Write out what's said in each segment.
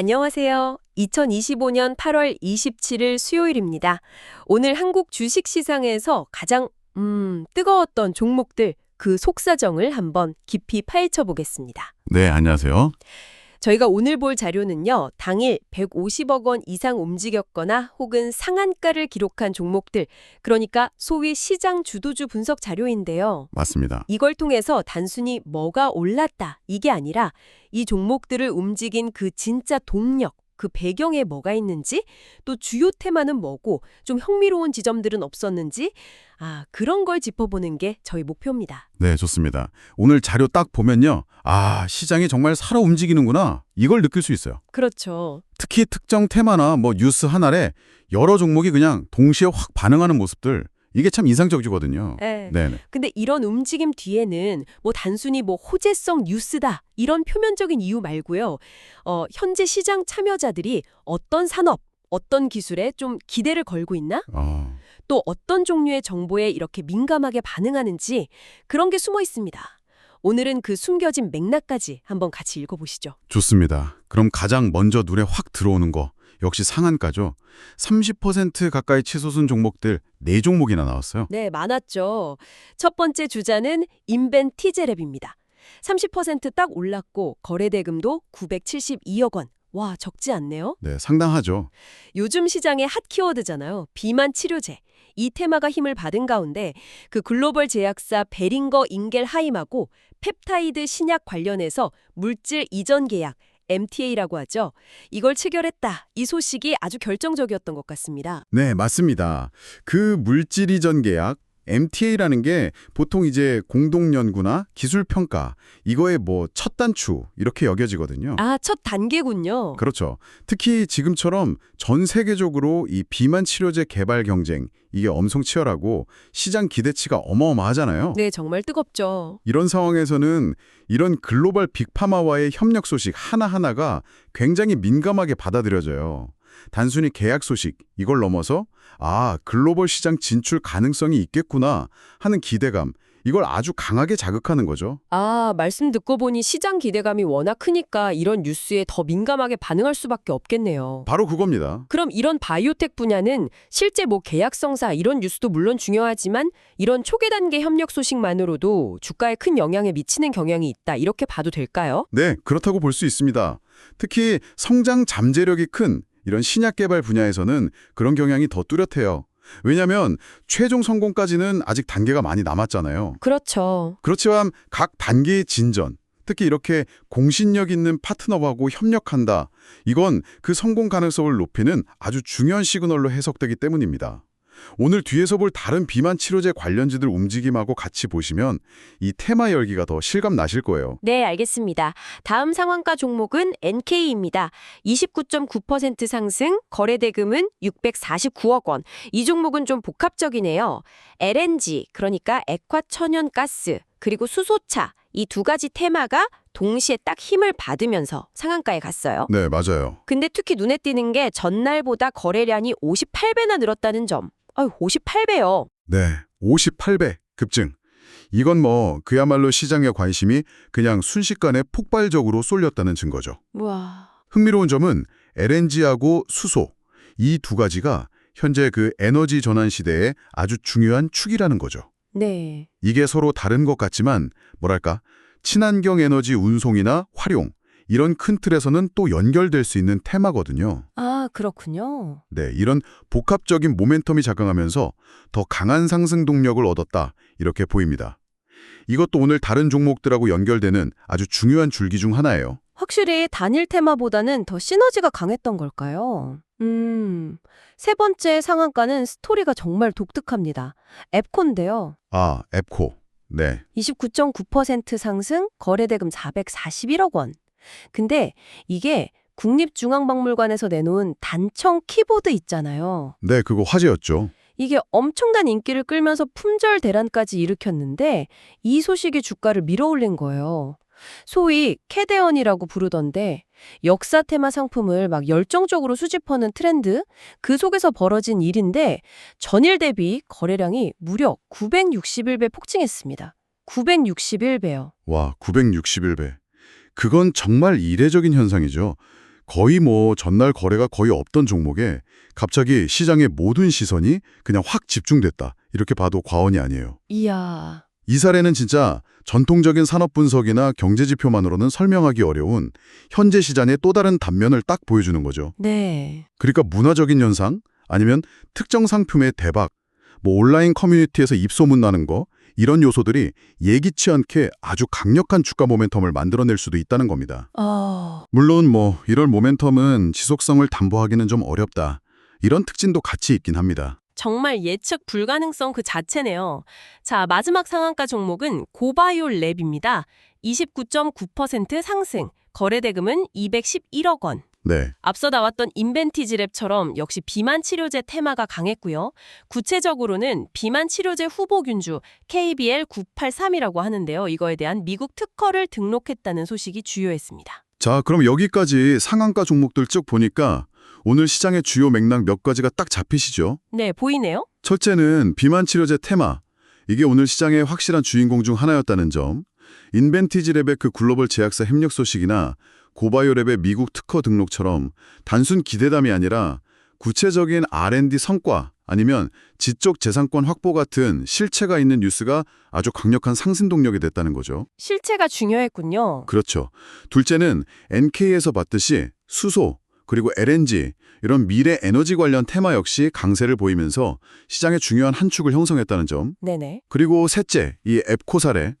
안녕하세요. 2025년 8월 27일 수요일입니다. 오늘 한국 주식 시장에서 가장 음, 뜨거웠던 종목들 그 속사정을 한번 깊이 파헤쳐 보겠습니다. 네, 안녕하세요. 저희가 오늘 볼 자료는요. 당일 150억 원 이상 움직였거나 혹은 상한가를 기록한 종목들, 그러니까 소위 시장 주도주 분석 자료인데요. 맞습니다. 이걸 통해서 단순히 뭐가 올랐다 이게 아니라 이 종목들을 움직인 그 진짜 동력, 그 배경에 뭐가 있는지, 또 주요 테마는 뭐고 좀 흥미로운 지점들은 없었는지, 아 그런 걸 짚어보는 게 저희 목표입니다. 네, 좋습니다. 오늘 자료 딱 보면요. 아, 시장이 정말 살아 움직이는구나. 이걸 느낄 수 있어요. 그렇죠. 특히 특정 테마나 뭐 뉴스 하나에 여러 종목이 그냥 동시에 확 반응하는 모습들. 이게 참 인상적이거든요. 네. 네. 근데 이런 움직임 뒤에는 뭐 단순히 뭐 호재성 뉴스다 이런 표면적인 이유 말고요. 어, 현재 시장 참여자들이 어떤 산업, 어떤 기술에 좀 기대를 걸고 있나? 어, 또 어떤 종류의 정보에 이렇게 민감하게 반응하는지 그런 게 숨어 있습니다. 오늘은 그 숨겨진 맥락까지 한번 같이 읽어보시죠. 좋습니다. 그럼 가장 먼저 눈에 확 들어오는 거 역시 상한가죠. 30% 가까이 치솟은 종목들 4종목이나 나왔어요. 네, 많았죠. 첫 번째 주자는 인벤티제랩입니다. 30%딱 올랐고 거래 대금도 972억 원. 와, 적지 않네요. 네, 상당하죠. 요즘 시장의 핫 키워드잖아요. 비만 치료제. 이 테마가 힘을 받은 가운데 그 글로벌 제약사 베링거 인겔하임하고 펩타이드 신약 관련해서 물질 이전 계약 MTA라고 하죠. 이걸 체결했다. 이 소식이 아주 결정적이었던 것 같습니다. 네, 맞습니다. 그 물질 이전 계약 MTA라는 게 보통 이제 공동 연구나 기술 평가 이거의 뭐 첫 단추 이렇게 여겨지거든요. 아, 첫 단계군요. 그렇죠. 특히 지금처럼 전 세계적으로 이 비만 치료제 개발 경쟁 이게 엄청 치열하고 시장 기대치가 어마어마하잖아요. 네, 정말 뜨겁죠. 이런 상황에서는 이런 글로벌 빅파마와의 협력 소식 하나하나가 굉장히 민감하게 받아들여져요. 단순히 계약 소식 이걸 넘어서 아, 글로벌 시장 진출 가능성이 있겠구나 하는 기대감 이걸 아주 강하게 자극하는 거죠. 아, 말씀 듣고 보니 시장 기대감이 워낙 크니까 이런 뉴스에 더 민감하게 반응할 수밖에 없겠네요. 바로 그겁니다. 그럼 이런 바이오텍 분야는 실제 뭐 계약성사 이런 뉴스도 물론 중요하지만 이런 초기 단계 협력 소식만으로도 주가에 큰 영향을 미치는 경향이 있다. 이렇게 봐도 될까요? 네, 그렇다고 볼 수 있습니다. 특히 성장 잠재력이 큰 이런 신약 개발 분야에서는 그런 경향이 더 뚜렷해요. 왜냐하면 최종 성공까지는 아직 단계가 많이 남았잖아요. 그렇죠. 그렇지만 각 단계의 진전, 특히 이렇게 공신력 있는 파트너하고 협력한다. 이건 그 성공 가능성을 높이는 아주 중요한 시그널로 해석되기 때문입니다. 오늘 뒤에서 볼 다른 비만 치료제 관련지들 움직임하고 같이 보시면 이 테마 열기가 더 실감 나실 거예요. 네, 알겠습니다. 다음 상한가 종목은 NK입니다. 29.9% 상승, 거래 대금은 649억 원. 이 종목은 좀 복합적이네요. LNG, 그러니까 액화 천연 가스, 그리고 수소차 이 두 가지 테마가 동시에 딱 힘을 받으면서 상한가에 갔어요. 네, 맞아요. 근데 특히 눈에 띄는 게 전날보다 거래량이 58배나 늘었다는 점. 아유, 58배요. 네, 58배 급증. 이건 뭐 그야말로 시장의 관심이 그냥 순식간에 폭발적으로 쏠렸다는 증거죠. 와. 흥미로운 점은 LNG하고 수소 이 두 가지가 현재 그 에너지 전환 시대에 아주 중요한 축이라는 거죠. 네. 이게 서로 다른 것 같지만 뭐랄까 친환경 에너지 운송이나 활용 이런 큰 틀에서는 또 연결될 수 있는 테마거든요. 아, 그렇군요. 네, 이런 복합적인 모멘텀이 작용하면서 더 강한 상승 동력을 얻었다 이렇게 보입니다. 이것도 오늘 다른 종목들하고 연결되는 아주 중요한 줄기 중 하나예요. 확실히 단일 테마보다는 더 시너지가 강했던 걸까요? 음, 세 번째 상한가는 스토리가 정말 독특합니다. 앱콘인데요. 아, 앱코. 네, 29.9% 상승, 거래대금 441억 원. 근데 이게 국립중앙박물관에서 내놓은 단청 키보드 있잖아요. 네, 그거 화제였죠. 이게 엄청난 인기를 끌면서 품절 대란까지 일으켰는데 이 소식이 주가를 밀어올린 거예요. 소위 캐대언이라고 부르던데 역사 테마 상품을 막 열정적으로 수집하는 트렌드 그 속에서 벌어진 일인데 전일 대비 거래량이 무려 961배 폭증했습니다. 961배요. 와, 961배. 그건 정말 이례적인 현상이죠. 거의 뭐 전날 거래가 거의 없던 종목에 갑자기 시장의 모든 시선이 그냥 확 집중됐다. 이렇게 봐도 과언이 아니에요. 이야. 이 사례는 진짜 전통적인 산업 분석이나 경제 지표만으로는 설명하기 어려운 현재 시장의 또 다른 단면을 딱 보여주는 거죠. 네. 그러니까 문화적인 현상 아니면 특정 상품의 대박, 뭐 온라인 커뮤니티에서 입소문 나는 거 이런 요소들이 예기치 않게 아주 강력한 주가 모멘텀을 만들어낼 수도 있다는 겁니다. 어, 물론 뭐 이럴 모멘텀은 지속성을 담보하기는 좀 어렵다. 이런 특징도 같이 있긴 합니다. 정말 예측 불가능성 그 자체네요. 자, 마지막 상한가 종목은 고바이올 랩입니다. 29.9% 상승, 거래 대금은 211억 원. 네. 앞서 나왔던 인벤티지 랩처럼 역시 비만 치료제 테마가 강했고요. 구체적으로는 비만 치료제 후보균주 KBL983이라고 하는데요. 이거에 대한 미국 특허를 등록했다는 소식이 주요했습니다. 자, 그럼 여기까지 상한가 종목들 쭉 보니까 오늘 시장의 주요 맥락 몇 가지가 딱 잡히시죠? 네, 보이네요. 첫째는 비만 치료제 테마. 이게 오늘 시장의 확실한 주인공 중 하나였다는 점. 인벤티지 랩의 그 글로벌 제약사 협력 소식이나 고바이오 랩의 미국 특허 등록처럼 단순 기대담이 아니라 구체적인 R&D 성과 아니면 지적 재산권 확보 같은 실체가 있는 뉴스가 아주 강력한 상승 동력이 됐다는 거죠. 실체가 중요했군요. 그렇죠. 둘째는 NK에서 봤듯이 수소, 그리고 LNG, 이런 미래 에너지 관련 테마 역시 강세를 보이면서 시장의 중요한 한 축을 형성했다는 점. 네네. 그리고 셋째, 이 앱코 사례.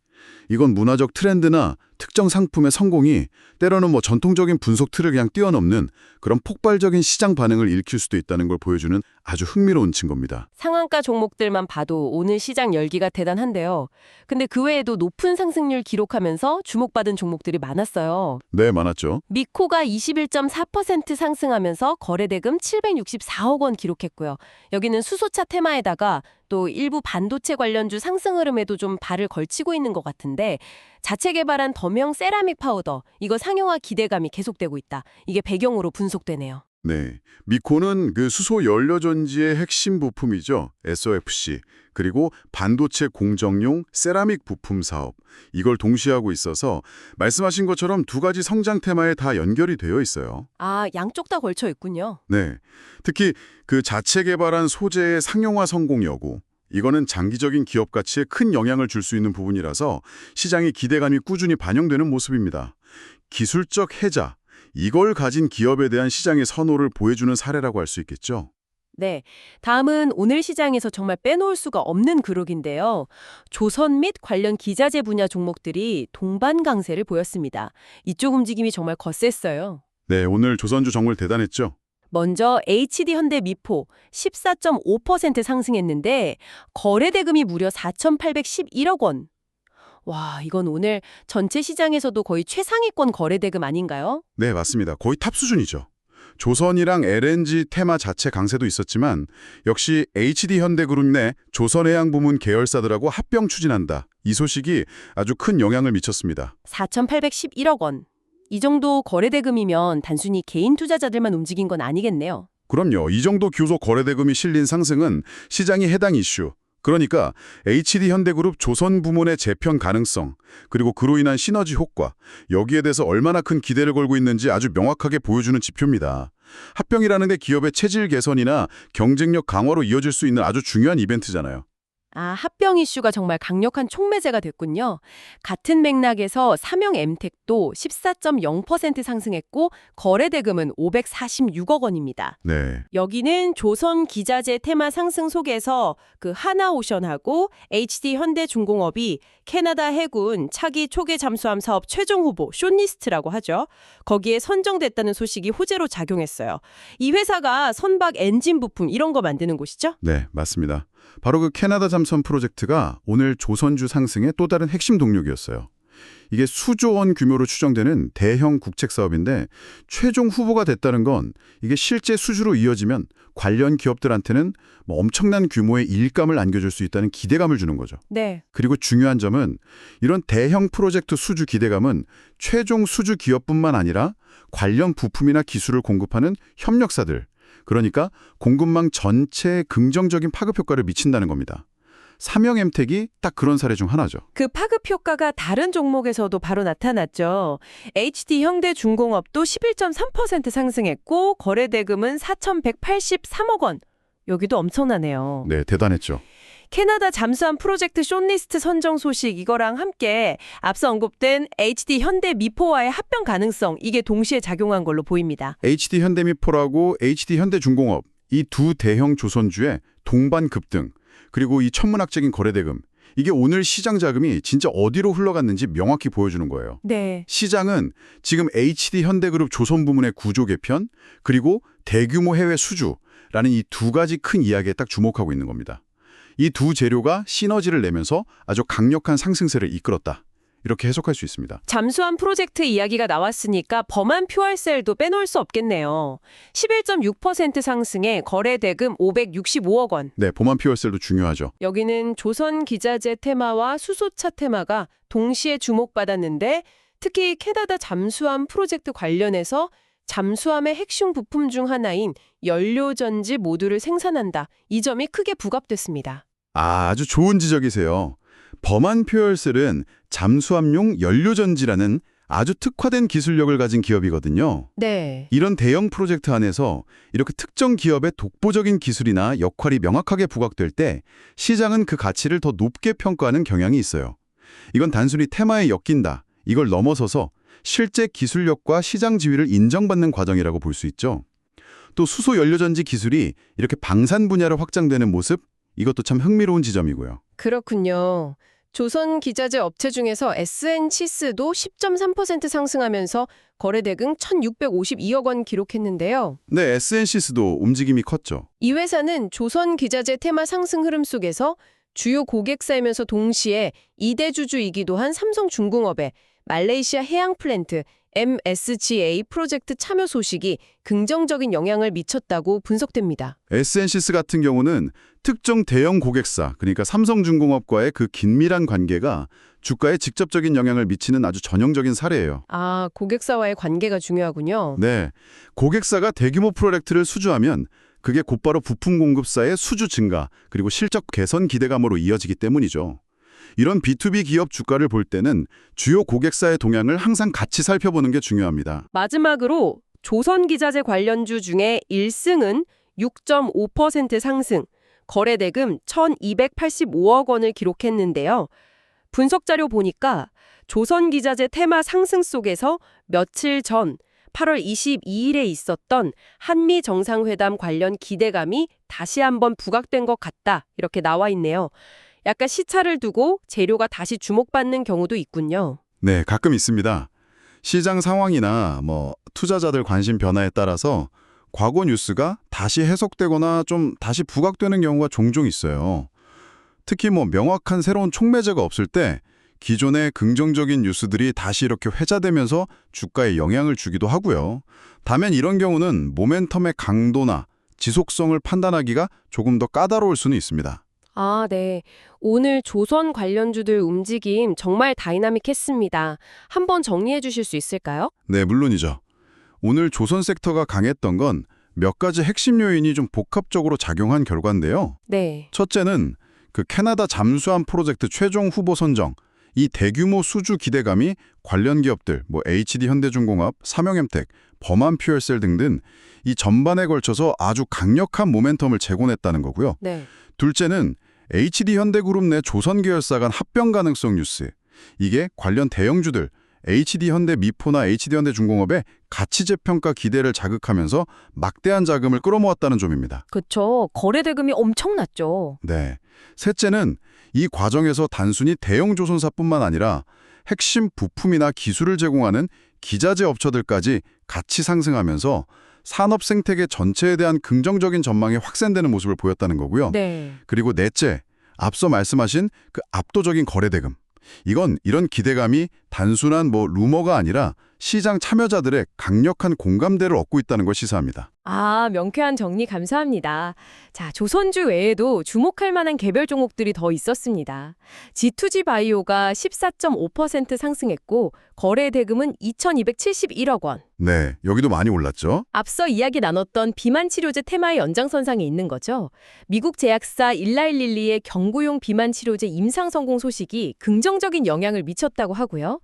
이건 문화적 트렌드나 특정 상품의 성공이 때로는 뭐 전통적인 분석 틀을 그냥 뛰어넘는 그런 폭발적인 시장 반응을 일으킬 수도 있다는 걸 보여주는 아주 흥미로운 증거입니다. 상한가 종목들만 봐도 오늘 시장 열기가 대단한데요. 근데 그 외에도 높은 상승률 기록하면서 주목받은 종목들이 많았어요. 네, 많았죠. 미코가 21.4% 상승하면서 거래대금 764억 원 기록했고요. 여기는 수소차 테마에다가 또 일부 반도체 관련주 상승 흐름에도 좀 발을 걸치고 있는 것 같은데 자체 개발한 더명 세라믹 파우더 이거 상용화 기대감이 계속되고 있다. 이게 배경으로 분석되네요. 네. 미코는 그 수소 연료 전지의 핵심 부품이죠. SOFC. 그리고 반도체 공정용 세라믹 부품 사업. 이걸 동시에 하고 있어서 말씀하신 것처럼 두 가지 성장 테마에 다 연결이 되어 있어요. 아, 양쪽 다 걸쳐 있군요. 네. 특히 그 자체 개발한 소재의 상용화 성공 여부. 이거는 장기적인 기업 가치에 큰 영향을 줄 수 있는 부분이라서 시장의 기대감이 꾸준히 반영되는 모습입니다. 기술적 해자. 이걸 가진 기업에 대한 시장의 선호를 보여주는 사례라고 할 수 있겠죠. 네. 다음은 오늘 시장에서 정말 빼놓을 수가 없는 그룹인데요. 조선 및 관련 기자재 분야 종목들이 동반 강세를 보였습니다. 이쪽 움직임이 정말 거셌어요. 네, 오늘 조선주 정말 대단했죠. 먼저 HD 현대 미포 14.5% 상승했는데 거래 대금이 무려 4,811억 원. 와, 이건 오늘 전체 시장에서도 거의 최상위권 거래 대금 아닌가요? 네, 맞습니다. 거의 탑 수준이죠. 조선이랑 LNG 테마 자체 강세도 있었지만 역시 HD 현대그룹 내 조선해양 부문 계열사들하고 합병 추진한다. 이 소식이 아주 큰 영향을 미쳤습니다. 4,811억 원. 이 정도 거래 대금이면 단순히 개인 투자자들만 움직인 건 아니겠네요. 그럼요. 이 정도 교소 거래대금이 실린 상승은 시장이 해당 이슈. 그러니까 HD 현대그룹 조선 부문의 재편 가능성, 그리고 그로 인한 시너지 효과, 여기에 대해서 얼마나 큰 기대를 걸고 있는지 아주 명확하게 보여주는 지표입니다. 합병이라는 게 기업의 체질 개선이나 경쟁력 강화로 이어질 수 있는 아주 중요한 이벤트잖아요. 아, 합병 이슈가 정말 강력한 촉매제가 됐군요. 같은 맥락에서 삼형 엠텍도 14.0% 상승했고 거래 대금은 546억 원입니다. 네. 여기는 조선 기자재 테마 상승 속에서 그 하나오션하고 HD 현대중공업이 캐나다 해군 차기 초계 잠수함 사업 최종 후보 쇼니스트라고 하죠. 거기에 선정됐다는 소식이 호재로 작용했어요. 이 회사가 선박 엔진 부품 이런 거 만드는 곳이죠? 네, 맞습니다. 바로 그 캐나다 잠수함 프로젝트가 오늘 조선주 상승의 또 다른 핵심 동력이었어요. 이게 수조 원 규모로 추정되는 대형 국책 사업인데 최종 후보가 됐다는 건 이게 실제 수주로 이어지면 관련 기업들한테는 뭐 엄청난 규모의 일감을 안겨줄 수 있다는 기대감을 주는 거죠. 네. 그리고 중요한 점은 이런 대형 프로젝트 수주 기대감은 최종 수주 기업뿐만 아니라 관련 부품이나 기술을 공급하는 협력사들, 그러니까 공급망 전체에 긍정적인 파급 효과를 미친다는 겁니다. 삼형 엠텍이 딱 그런 사례 중 하나죠. 그 파급 효과가 다른 종목에서도 바로 나타났죠. HD 현대중공업도 11.3% 상승했고 거래 대금은 4,183억 원. 여기도 엄청나네요. 네, 대단했죠. 캐나다 잠수함 프로젝트 숏리스트 선정 소식 이거랑 함께 앞서 언급된 HD 현대 미포와의 합병 가능성 이게 동시에 작용한 걸로 보입니다. HD 현대 미포라고 HD 현대 중공업 이 두 대형 조선주의 동반 급등 그리고 이 천문학적인 거래 대금 이게 오늘 시장 자금이 진짜 어디로 흘러갔는지 명확히 보여주는 거예요. 네. 시장은 지금 HD 현대그룹 조선 부문의 구조 개편 그리고 대규모 해외 수주 라는 이 두 가지 큰 이야기에 딱 주목하고 있는 겁니다. 이 두 재료가 시너지를 내면서 아주 강력한 상승세를 이끌었다. 이렇게 해석할 수 있습니다. 잠수함 프로젝트 이야기가 나왔으니까 범한 퓨얼셀도 빼놓을 수 없겠네요. 11.6% 상승에 거래 대금 565억 원. 네, 보만 피월셀도 중요하죠. 여기는 조선 기자재 테마와 수소차 테마가 동시에 주목받았는데 특히 캐나다 잠수함 프로젝트 관련해서 잠수함의 핵심 부품 중 하나인 연료전지 모듈을 생산한다. 이 점이 크게 부각됐습니다. 아, 아주 좋은 지적이세요. 범한 퓨얼셀은 잠수함용 연료전지라는 아주 특화된 기술력을 가진 기업이거든요. 네. 이런 대형 프로젝트 안에서 이렇게 특정 기업의 독보적인 기술이나 역할이 명확하게 부각될 때 시장은 그 가치를 더 높게 평가하는 경향이 있어요. 이건 단순히 테마에 엮인다. 이걸 넘어서서 실제 기술력과 시장 지위를 인정받는 과정이라고 볼 수 있죠. 또 수소 연료전지 기술이 이렇게 방산 분야로 확장되는 모습 이것도 참 흥미로운 지점이고요. 그렇군요. 조선 기자재 업체 중에서 SN치스도 10.3% 상승하면서 거래 대금 1,652억 원 기록했는데요. 네, SNCS도 움직임이 컸죠. 이 회사는 조선 기자재 테마 상승 흐름 속에서 주요 고객사이면서 동시에 이대주주이기도 한 삼성중공업의 말레이시아 해양 플랜트 MSGA 프로젝트 참여 소식이 긍정적인 영향을 미쳤다고 분석됩니다. SNCS 같은 경우는 특정 대형 고객사, 그러니까 삼성중공업과의 그 긴밀한 관계가 주가에 직접적인 영향을 미치는 아주 전형적인 사례예요. 아, 고객사와의 관계가 중요하군요. 네, 고객사가 대규모 프로젝트를 수주하면 그게 곧바로 부품 공급사의 수주 증가, 그리고 실적 개선 기대감으로 이어지기 때문이죠. 이런 B2B 기업 주가를 볼 때는 주요 고객사의 동향을 항상 같이 살펴보는 게 중요합니다. 마지막으로 조선 기자재 관련주 중에 1승은 6.5% 상승, 거래 대금 1,285억 원을 기록했는데요. 분석 자료 보니까 조선 기자재 테마 상승 속에서 며칠 전 8월 22일에 있었던 한미 정상회담 관련 기대감이 다시 한번 부각된 것 같다. 이렇게 나와 있네요. 약간 시차를 두고 재료가 다시 주목받는 경우도 있군요. 네, 가끔 있습니다. 시장 상황이나 뭐 투자자들 관심 변화에 따라서 과거 뉴스가 다시 해석되거나 좀 다시 부각되는 경우가 종종 있어요. 특히 뭐 명확한 새로운 촉매제가 없을 때 기존의 긍정적인 뉴스들이 다시 이렇게 회자되면서 주가에 영향을 주기도 하고요. 다만 이런 경우는 모멘텀의 강도나 지속성을 판단하기가 조금 더 까다로울 수는 있습니다. 아, 네. 오늘 조선 관련주들 움직임 정말 다이나믹했습니다. 한번 정리해 주실 수 있을까요? 네, 물론이죠. 오늘 조선 섹터가 강했던 건 몇 가지 핵심 요인이 좀 복합적으로 작용한 결과인데요. 네. 첫째는 그 캐나다 잠수함 프로젝트 최종 후보 선정, 이 대규모 수주 기대감이 관련 기업들, 뭐 HD 현대중공업, 삼형엠텍, 범한 퓨얼셀 등등 이 전반에 걸쳐서 아주 강력한 모멘텀을 제공했다는 거고요. 네. 둘째는 HD 현대그룹 내 조선 계열사 간 합병 가능성 뉴스. 이게 관련 대형주들 HD 현대 미포나 HD 현대 중공업의 가치 재평가 기대를 자극하면서 막대한 자금을 끌어모았다는 점입니다. 그쵸. 거래 대금이 엄청났죠. 네. 셋째는 이 과정에서 단순히 대형 조선사뿐만 아니라 핵심 부품이나 기술을 제공하는 기자재 업체들까지 같이 상승하면서 산업 생태계 전체에 대한 긍정적인 전망이 확산되는 모습을 보였다는 거고요. 네. 그리고 넷째, 앞서 말씀하신 그 압도적인 거래 대금. 이건 이런 기대감이 단순한 뭐 루머가 아니라 시장 참여자들의 강력한 공감대를 얻고 있다는 걸 시사합니다. 아, 명쾌한 정리 감사합니다. 자, 조선주 외에도 주목할 만한 개별 종목들이 더 있었습니다. G2G 바이오가 14.5% 상승했고 거래 대금은 2,271억 원. 네, 여기도 많이 올랐죠? 앞서 이야기 나눴던 비만 치료제 테마의 연장선상에 있는 거죠. 미국 제약사 일라일릴리의 경구용 비만 치료제 임상 성공 소식이 긍정적인 영향을 미쳤다고 하고요.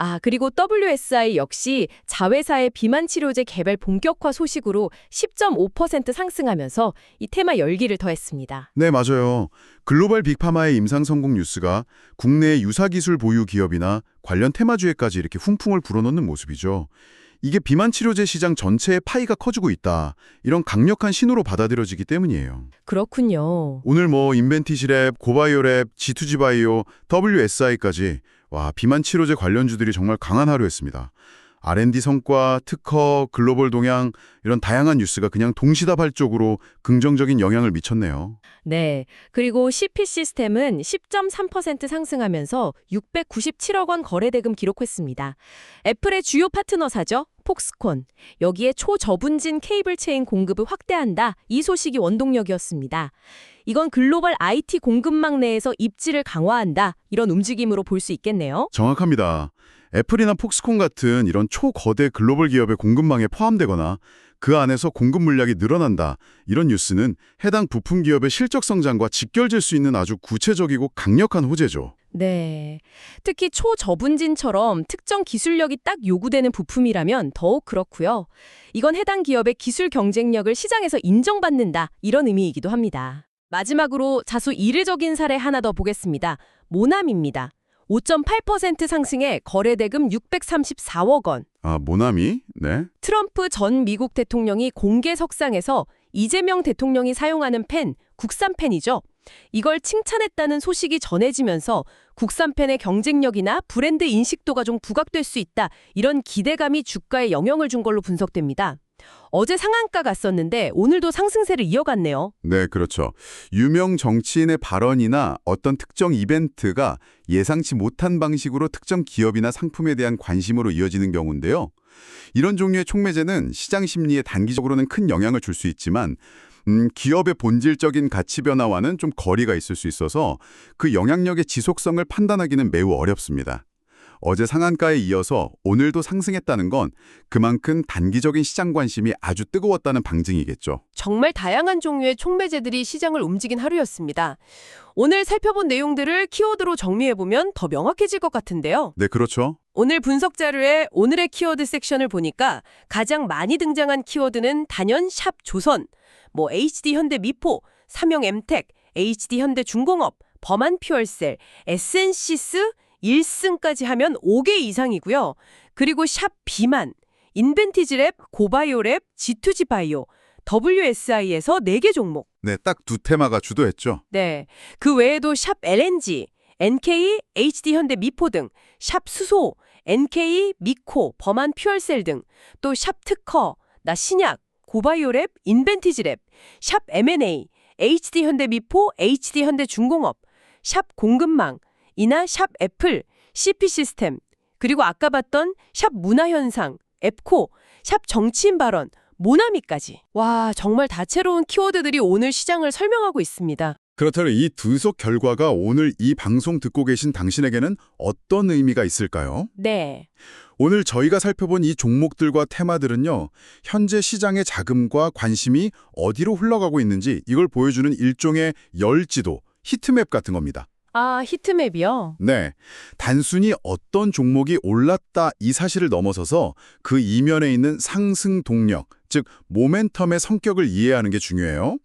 아, 그리고 WSI 역시 자회사의 비만 치료제 개발 본격화 소식으로 10.5% 상승하면서 이 테마 열기를 더했습니다. 네, 맞아요. 글로벌 빅파마의 임상 성공 뉴스가 국내 유사기술 보유 기업이나 관련 테마주에까지 이렇게 훈풍을 불어넣는 모습이죠. 이게 비만 치료제 시장 전체의 파이가 커지고 있다. 이런 강력한 신호로 받아들여지기 때문이에요. 그렇군요. 오늘 뭐 인벤티시랩, 고바이오랩, G2G바이오, WSI까지 와 비만 치료제 관련주들이 정말 강한 하루였습니다. R&D 성과, 특허, 글로벌 동향 이런 다양한 뉴스가 그냥 동시다발적으로 긍정적인 영향을 미쳤네요. 네. 그리고 CP 시스템은 10.3% 상승하면서 697억 원 거래대금 기록했습니다. 애플의 주요 파트너사죠. 폭스콘. 여기에 초저분진 케이블 체인 공급을 확대한다. 이 소식이 원동력이었습니다. 이건 글로벌 IT 공급망 내에서 입지를 강화한다. 이런 움직임으로 볼 수 있겠네요. 정확합니다. 애플이나 폭스콘 같은 이런 초거대 글로벌 기업의 공급망에 포함되거나 그 안에서 공급 물량이 늘어난다. 이런 뉴스는 해당 부품 기업의 실적 성장과 직결될 수 있는 아주 구체적이고 강력한 호재죠. 네. 특히 초저분진처럼 특정 기술력이 딱 요구되는 부품이라면 더욱 그렇고요. 이건 해당 기업의 기술 경쟁력을 시장에서 인정받는다. 이런 의미이기도 합니다. 마지막으로 자수 이례적인 사례 하나 더 보겠습니다. 모남입니다. 5.8% 상승해 거래대금 634억 원. 아, 모나미? 네. 트럼프 전 미국 대통령이 공개 석상에서 이재명 대통령이 사용하는 펜, 국산 펜이죠. 이걸 칭찬했다는 소식이 전해지면서 국산 펜의 경쟁력이나 브랜드 인식도가 좀 부각될 수 있다. 이런 기대감이 주가에 영향을 준 걸로 분석됩니다. 어제 상한가 갔었는데 오늘도 상승세를 이어갔네요. 네, 그렇죠. 유명 정치인의 발언이나 어떤 특정 이벤트가 예상치 못한 방식으로 특정 기업이나 상품에 대한 관심으로 이어지는 경우인데요. 이런 종류의 촉매제는 시장 심리에 단기적으로는 큰 영향을 줄 수 있지만 음, 기업의 본질적인 가치 변화와는 좀 거리가 있을 수 있어서 그 영향력의 지속성을 판단하기는 매우 어렵습니다. 어제 상한가에 이어서 오늘도 상승했다는 건 그만큼 단기적인 시장 관심이 아주 뜨거웠다는 방증이겠죠. 정말 다양한 종류의 촉매제들이 시장을 움직인 하루였습니다. 오늘 살펴본 내용들을 키워드로 정리해보면 더 명확해질 것 같은데요. 네, 그렇죠. 오늘 분석 자료에 오늘의 키워드 섹션을 보니까 가장 많이 등장한 키워드는 단연 샵 조선, 뭐 HD 현대 미포, 삼형 엠텍, HD 현대 중공업, 범한 퓨얼셀, 에센시스 1승까지 하면 5개 이상이고요. 그리고 샵 비만, 인벤티지랩, 고바이오랩, G2G 바이오, WSI에서 4개 종목. 네, 딱 두 테마가 주도했죠. 네. 그 외에도 샵 LNG, NK, HD 현대 미포 등, 샵 수소, NK, 미코, 범한 퓨얼셀 등, 또 샵 특허, 나 신약, 고바이오랩, 인벤티지랩, 샵 M&A, HD 현대 미포, HD 현대 중공업, 샵 공급망, 이나 샵 애플, CP 시스템, 그리고 아까 봤던 샵 문화현상, 앱코, 샵 정치인 발언, 모나미까지. 와, 정말 다채로운 키워드들이 오늘 시장을 설명하고 있습니다. 그렇다면 이 두 속 결과가 오늘 이 방송 듣고 계신 당신에게는 어떤 의미가 있을까요? 네. 오늘 저희가 살펴본 이 종목들과 테마들은요, 현재 시장의 자금과 관심이 어디로 흘러가고 있는지 이걸 보여주는 일종의 열지도, 히트맵 같은 겁니다. 아, 히트맵이요? 네. 단순히 어떤 종목이 올랐다 이 사실을 넘어서서 그 이면에 있는 상승 동력, 즉 모멘텀의 성격을 이해하는 게 중요해요.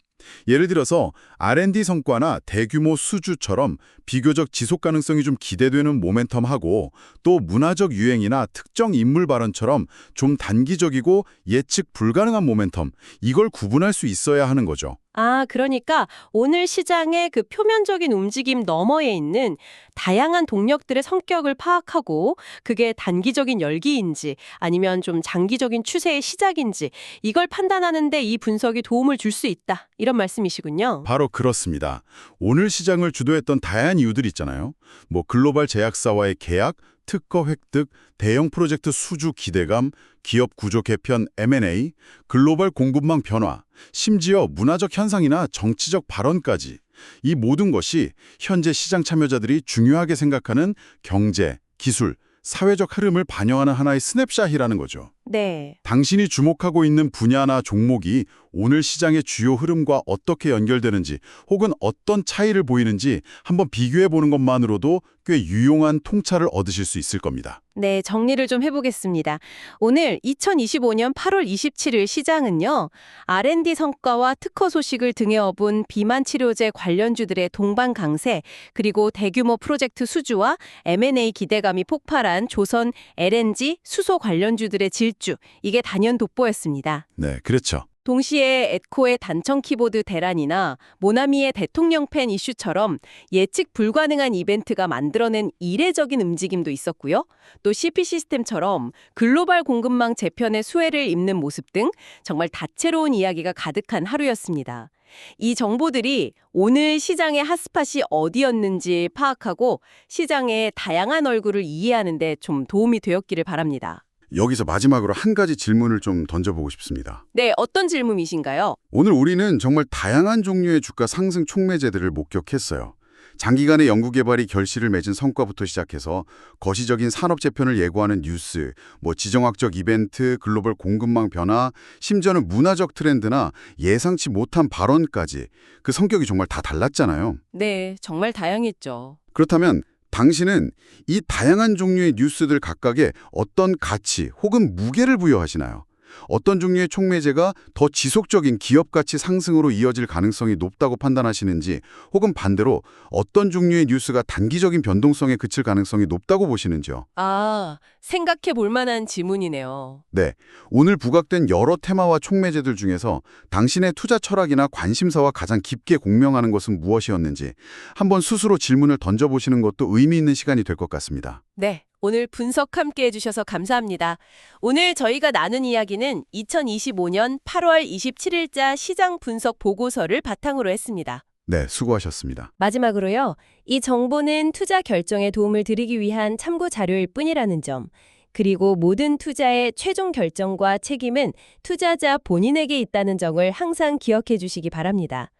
예를 들어서 R&D 성과나 대규모 수주처럼 비교적 지속 가능성이 좀 기대되는 모멘텀하고 또 문화적 유행이나 특정 인물 발언처럼 좀 단기적이고 예측 불가능한 모멘텀 이걸 구분할 수 있어야 하는 거죠. 아, 그러니까 오늘 시장의 그 표면적인 움직임 너머에 있는 다양한 동력들의 성격을 파악하고 그게 단기적인 열기인지 아니면 좀 장기적인 추세의 시작인지 이걸 판단하는데 이 분석이 도움을 줄 수 있다. 이런 말씀이시군요. 바로 그렇습니다. 오늘 시장을 주도했던 다양한 이유들 있잖아요. 뭐 글로벌 제약사와의 계약, 특허 획득, 대형 프로젝트 수주 기대감, 기업 구조 개편 M&A, 글로벌 공급망 변화, 심지어 문화적 현상이나 정치적 발언까지 이 모든 것이 현재 시장 참여자들이 중요하게 생각하는 경제, 기술, 사회적 흐름을 반영하는 하나의 스냅샷이라는 거죠. 네. 당신이 주목하고 있는 분야나 종목이 오늘 시장의 주요 흐름과 어떻게 연결되는지 혹은 어떤 차이를 보이는지 한번 비교해 보는 것만으로도 꽤 유용한 통찰을 얻으실 수 있을 겁니다. 네, 정리를 좀 해보겠습니다. 오늘 2025년 8월 27일 시장은요, R&D 성과와 특허 소식을 등에 업은 비만 치료제 관련주들의 동반 강세, 그리고 대규모 프로젝트 수주와 M&A 기대감이 폭발한 조선 LNG 수소 관련주들의 질 주, 이게 단연 돋보였습니다. 네, 그렇죠. 동시에 에코의 단청 키보드 대란이나 모나미의 대통령 팬 이슈처럼 예측 불가능한 이벤트가 만들어낸 이례적인 움직임도 있었고요. 또 CP 시스템처럼 글로벌 공급망 재편의 수혜를 입는 모습 등 정말 다채로운 이야기가 가득한 하루였습니다. 이 정보들이 오늘 시장의 핫스팟이 어디였는지 파악하고 시장의 다양한 얼굴을 이해하는 데 좀 도움이 되었기를 바랍니다. 여기서 마지막으로 한 가지 질문을 좀 던져보고 싶습니다. 네, 어떤 질문이신가요? 오늘 우리는 정말 다양한 종류의 주가 상승 촉매제들을 목격했어요. 장기간의 연구개발이 결실을 맺은 성과부터 시작해서 거시적인 산업 재편을 예고하는 뉴스, 뭐 지정학적 이벤트, 글로벌 공급망 변화, 심지어는 문화적 트렌드나 예상치 못한 발언까지 그 성격이 정말 다 달랐잖아요. 네, 정말 다양했죠. 그렇다면 당신은 이 다양한 종류의 뉴스들 각각에 어떤 가치 혹은 무게를 부여하시나요? 어떤 종류의 촉매제가 더 지속적인 기업 가치 상승으로 이어질 가능성이 높다고 판단하시는지 혹은 반대로 어떤 종류의 뉴스가 단기적인 변동성에 그칠 가능성이 높다고 보시는지요? 아, 생각해 볼 만한 질문이네요. 네, 오늘 부각된 여러 테마와 촉매제들 중에서 당신의 투자 철학이나 관심사와 가장 깊게 공명하는 것은 무엇이었는지 한번 스스로 질문을 던져보시는 것도 의미 있는 시간이 될 것 같습니다. 네, 오늘 분석 함께 해주셔서 감사합니다. 오늘 저희가 나눈 이야기는 2025년 8월 27일자 시장 분석 보고서를 바탕으로 했습니다. 네, 수고하셨습니다. 마지막으로요, 이 정보는 투자 결정에 도움을 드리기 위한 참고 자료일 뿐이라는 점, 그리고 모든 투자의 최종 결정과 책임은 투자자 본인에게 있다는 점을 항상 기억해 주시기 바랍니다.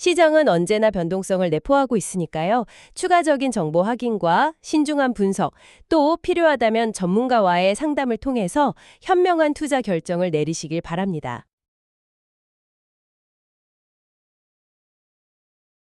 시장은 언제나 변동성을 내포하고 있으니까요. 추가적인 정보 확인과 신중한 분석, 또 필요하다면 전문가와의 상담을 통해서 현명한 투자 결정을 내리시길 바랍니다.